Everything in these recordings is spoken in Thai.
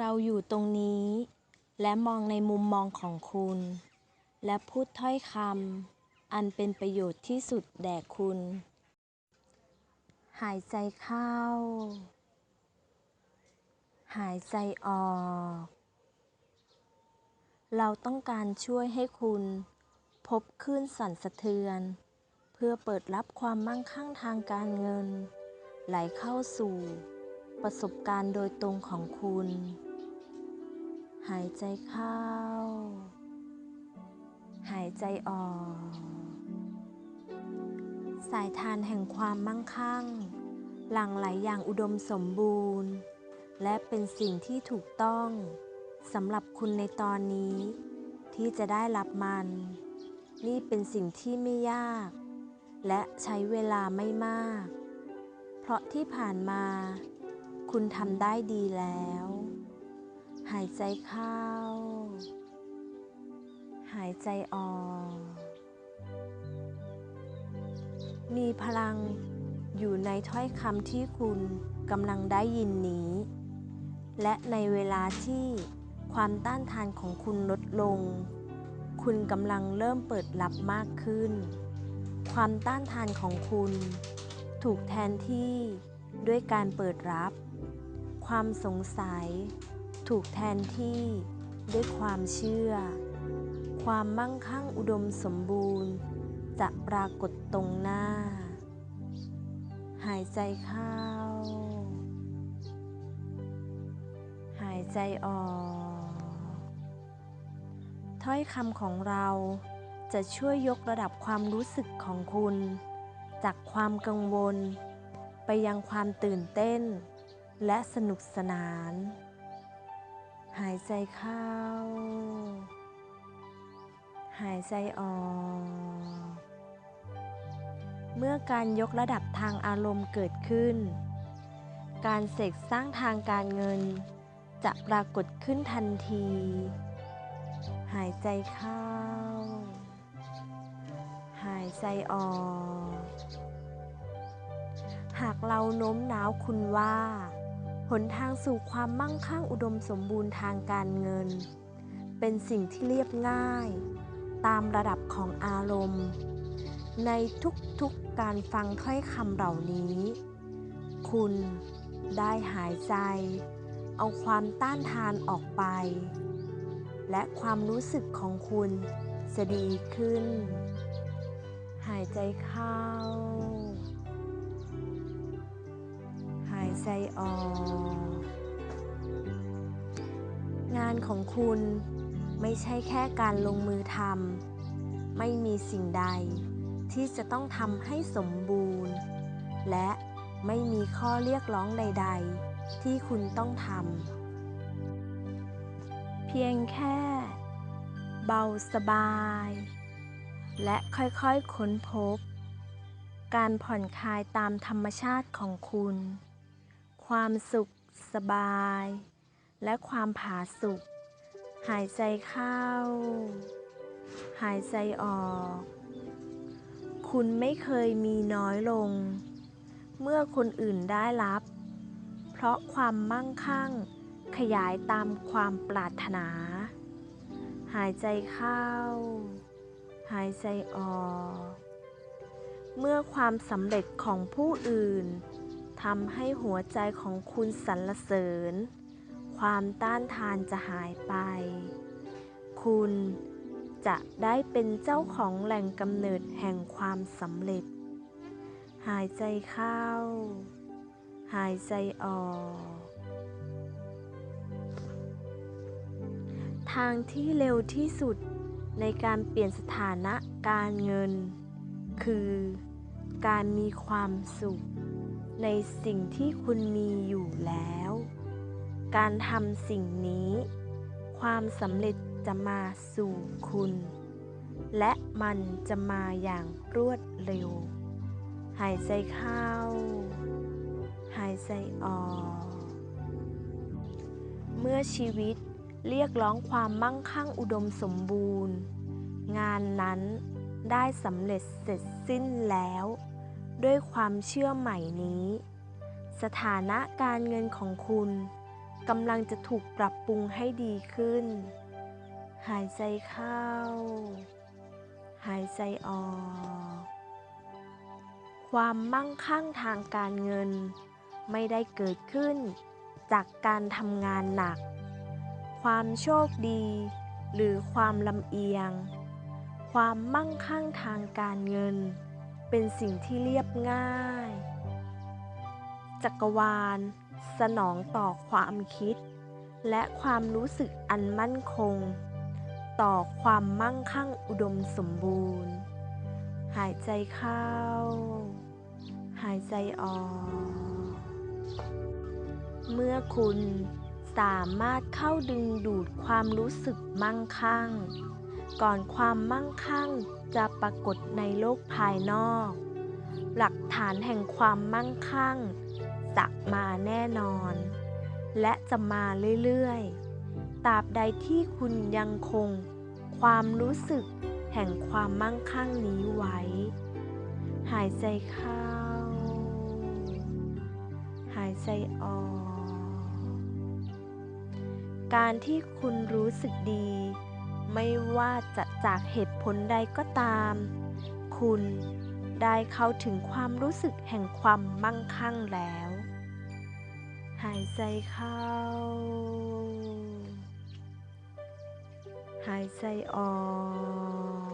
เราอยู่ตรงนี้ และมองในมุมมองของคุณ และพูดถ้อยคำอันเป็นประโยชน์ที่สุดแด่คุณ หายใจเข้า หายใจออก เราต้องการช่วยให้คุณ พบคลื่นสั่นสะเทือน เพื่อเปิดรับความมั่งคั่งทางการเงิน ไหลเข้าสู่ประสบการณ์โดยตรงของคุณ หายใจเข้า หายใจออก สายทานแห่งความมั่งคั่ง หลั่งไหลอย่างอุดมสมบูรณ์ และเป็นสิ่งที่ถูกต้องสำหรับคุณในตอนนี้ ที่จะได้รับมัน นี่เป็นสิ่งที่ไม่ยาก และใช้เวลาไม่มาก เพราะที่ผ่านมา คุณทำได้ดีแล้ว หายใจเข้า หายใจออก มีพลังอยู่ในถ้อยคำที่คุณกำลังได้ยินนี้ และในเวลาที่ความต้านทานของคุณลดลง คุณกำลังเริ่มเปิดรับมากขึ้น ความต้านทานของคุณถูกแทนที่ด้วยการเปิดรับ ความสงสัย ถูกแทนที่ด้วยความเชื่อ ความมั่งคั่งอุดมสมบูรณ์ จะปรากฏตรงหน้า หายใจเข้า หายใจออก ถ้อยคำของเราจะช่วยยกระดับความรู้สึกของคุณ จากความกังวล ไปยังความตื่นเต้น และสนุกสนาน หายใจเข้า หายใจออก เมื่อการยกระดับทางอารมณ์เกิดขึ้น การเสกสร้างทางการเงิน จะปรากฏขึ้นทันที หายใจเข้า หายใจออก หากเราโน้มน้าวคุณว่า หนทางสู่ความมั่งคั่งอุดมสมบูรณ์ทางการเงิน เป็นสิ่งที่เรียบง่าย ตามระดับของอารมณ์ ในทุกๆการฟังถ้อยคำเหล่านี้ คุณได้หายใจ เอาความต้านทานออกไป และความรู้สึกของคุณจะดีขึ้น หายใจเข้า ใจออก งานของคุณไม่ใช่แค่การลงมือทำไม่มีสิ่งใดที่จะต้องทำให้สมบูรณ์ และไม่มีข้อเรียกร้องใด ๆ ที่คุณต้องทำ เพียงแค่ เบาสบาย และค่อยๆค้นพบ การผ่อนคลายตามธรรมชาติของคุณ ความสุขสบาย และความผาสุกหายใจเข้า หายใจออก คุณไม่เคยมีน้อยลง เมื่อคนอื่นได้รับ เพราะความมั่งคั่งขยายตามความปรารถนา หายใจเข้า หายใจออก เมื่อความสำเร็จของผู้อื่น ทำให้หัวใจของคุณสรรเสริญ ความต้านทานจะหายไป คุณจะได้เป็นเจ้าของแหล่งกำเนิดแห่งความสำเร็จ หายใจเข้า หายใจออก ทางที่เร็วที่สุดในการเปลี่ยนสถานะการเงิน คือการมีความสุข ในสิ่งที่คุณมีอยู่แล้ว การทำสิ่งนี้ ความสำเร็จจะมาสู่คุณ และมันจะมาอย่างรวดเร็ว หายใจเข้า หายใจออก เมื่อชีวิตเรียกร้องความมั่งคั่งอุดมสมบูรณ์ งานนั้นได้สำเร็จเสร็จสิ้นแล้ว ด้วยความเชื่อใหม่นี้ สถานะการเงินของคุณกำลังจะถูกปรับปรุงให้ดีขึ้น หายใจเข้า หายใจออก ความมั่งคั่งทางการเงิน ไม่ได้เกิดขึ้น จากการทำงานหนัก ความโชคดี หรือความลำเอียง ความมั่งคั่งทางการเงิน เป็นสิ่งที่เรียบง่าย จักรวาล สนองต่อความคิด และความรู้สึกอันมั่นคง ต่อความมั่งคั่งอุดมสมบูรณ์ หายใจเข้า หายใจออก เมื่อคุณสามารถเข้าดึงดูดความรู้สึกมั่งคั่ง ก่อนความมั่งคั่ง จะปรากฏในโลกภายนอก หลักฐานแห่งความมั่งคั่งจะมาแน่นอน และจะมาเรื่อยๆตราบใดที่คุณยังคง ความรู้สึกแห่งความมั่งคั่งนี้ไว้ หายใจเข้า หายใจออก การที่คุณรู้สึกดี ไม่ว่าจะ จากเหตุผลใดก็ตาม คุณได้เข้าถึงความรู้สึกแห่งความมั่งคั่งแล้ว หายใจเข้า หายใจออก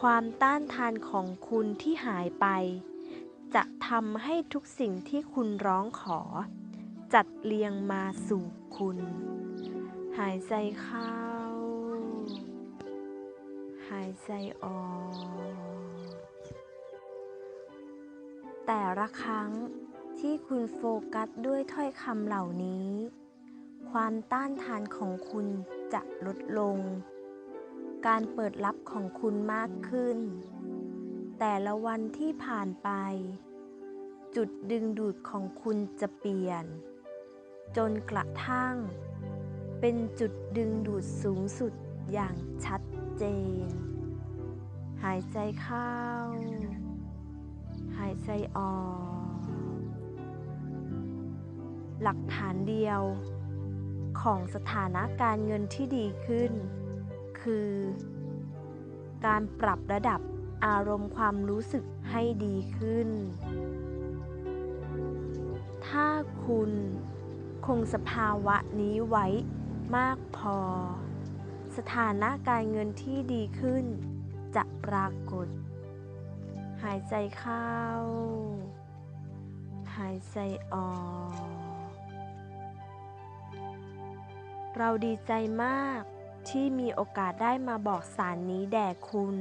ความต้านทานของคุณที่หายไป จะทำให้ทุกสิ่งที่คุณร้องขอ จัดเรียงมาสู่คุณ หายใจเข้า หายใจออก แต่ละครั้งที่คุณโฟกัสด้วยถ้อยคำเหล่านี้ ความต้านทานของคุณจะลดลง การเปิดรับของคุณมากขึ้น แต่ละวันที่ผ่านไป จุดดึงดูดของคุณจะเปลี่ยน จนกระทั่ง เป็นจุดดึงดูดสูงสุดอย่างชัด เจน หายใจเข้า หายใจออก หลักฐานเดียว ของสถานะการเงินที่ดีขึ้น คือ การปรับระดับอารมณ์ความรู้สึกให้ดีขึ้น ถ้าคุณคงสภาวะนี้ไว้มากพอ สถานะการเงินที่ดีขึ้น จะปรากฏ หายใจเข้า หายใจออก เราดีใจมากที่มีโอกาสได้มาบอกสารนี้แด่คุณ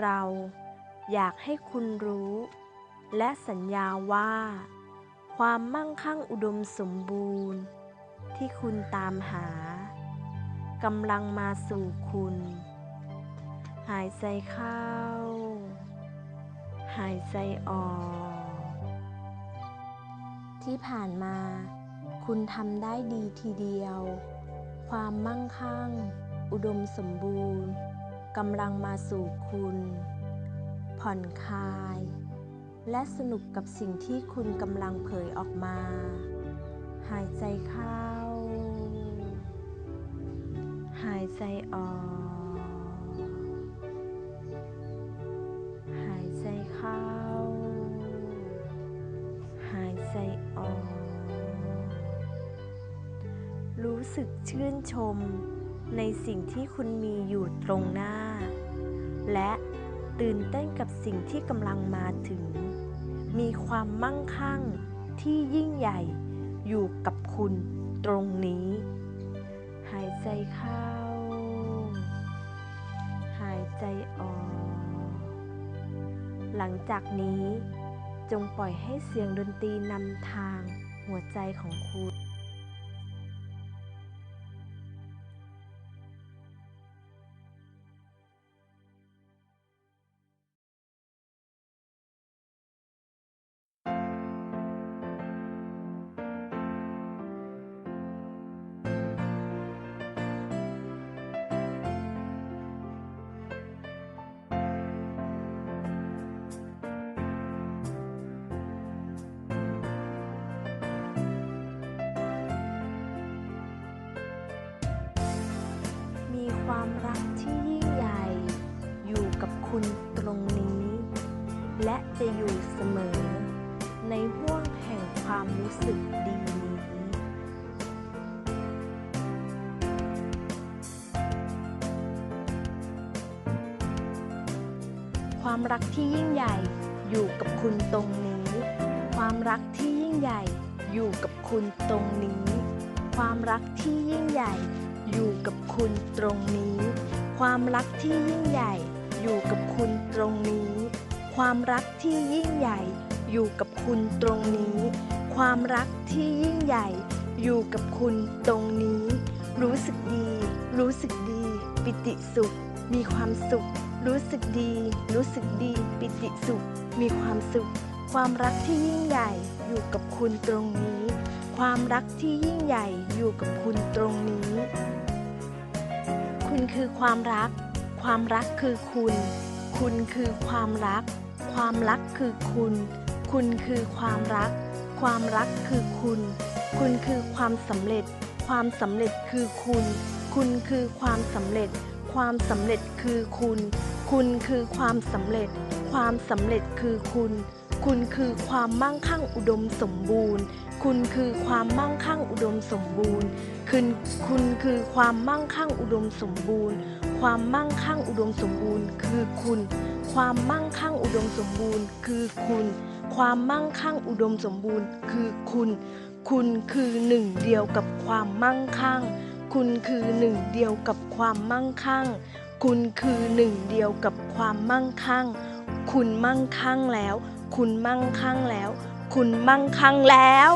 เราอยากให้คุณรู้ และสัญญาว่า ความมั่งคั่งอุดมสมบูรณ์ ที่คุณตามหา กำลังมาสู่คุณ หายใจเข้า หายใจออก ที่ผ่านมา คุณทำได้ดีทีเดียว ความมั่งคั่ง อุดมสมบูรณ์กำลังมาสู่คุณ ผ่อนคลาย และสนุกกับสิ่งที่คุณกำลังเผยออกมา หายใจเข้า หายใจออก หายใจเข้า หายใจออก รู้สึกชื่นชมในสิ่งที่คุณมีอยู่ตรงหน้า และตื่นเต้นกับสิ่งที่กำลังมาถึง มีความมั่งคั่งที่ยิ่งใหญ่อยู่กับคุณตรงนี้ หายใจเข้า หายใจออก หลังจากนี้จงปล่อยให้เสียงดนตรีนำทางหัวใจของคุณ และจะอยู่เสมอ ในห่วงแห่งความรู้สึกดีนี้ความรักที่ยิ่งใหญ่อยู่กับคุณตรงนี้ ความรักที่ยิ่งใหญ่อยู่กับคุณตรงนี้ ความรักที่ยิ่งใหญ่อยู่กับคุณตรงนี้ ความรักที่ยิ่งใหญ่อยู่กับคุณตรงนี้ ความรักที่ยิ่งใหญ่อยู่กับคุณตรงนี้ ความรักที่ยิ่งใหญ่อยู่กับคุณตรงนี้ รู้สึกดี รู้สึกดี ปิติสุข มีความสุข รู้สึกดี รู้สึกดี ปิติสุข มีความสุข ความรักที่ยิ่งใหญ่อยู่กับคุณตรงนี้ ความรักที่ยิ่งใหญ่อยู่กับคุณตรงนี้ คุณคือความรัก ความรักคือคุณ คุณคือความรัก ความรักคือคุณ คุณคือความรัก ความรักคือคุณ คุณคือความสำเร็จ ความสำเร็จคือคุณ คุณคือความสำเร็จ ความสำเร็จคือคุณ คุณคือความสำเร็จ ความสำเร็จคือคุณ คุณคือความมั่งคั่งอุดมสมบูรณ์ คุณคือความมั่งคั่งอุดมสมบูรณ์ คุณคุณคือความมั่งคั่งอุดมสมบูรณ์ ความมั่งคั่งอุดมสมบูรณ์คือคุณ ความมั่งคั่งอุดมสมบูรณ์ คือคุณ ความมั่งคั่งอุดมสมบูรณ์ คือคุณ คุณคือหนึ่งเดียวกับความมั่งคั่ง คุณคือหนึ่งเดียวกับความมั่งคั่ง คุณคือหนึ่งเดียวกับความมั่งคั่ง คุณมั่งคั่งแล้ว คุณมั่งคั่งแล้ว คุณมั่งคั่งแล้ว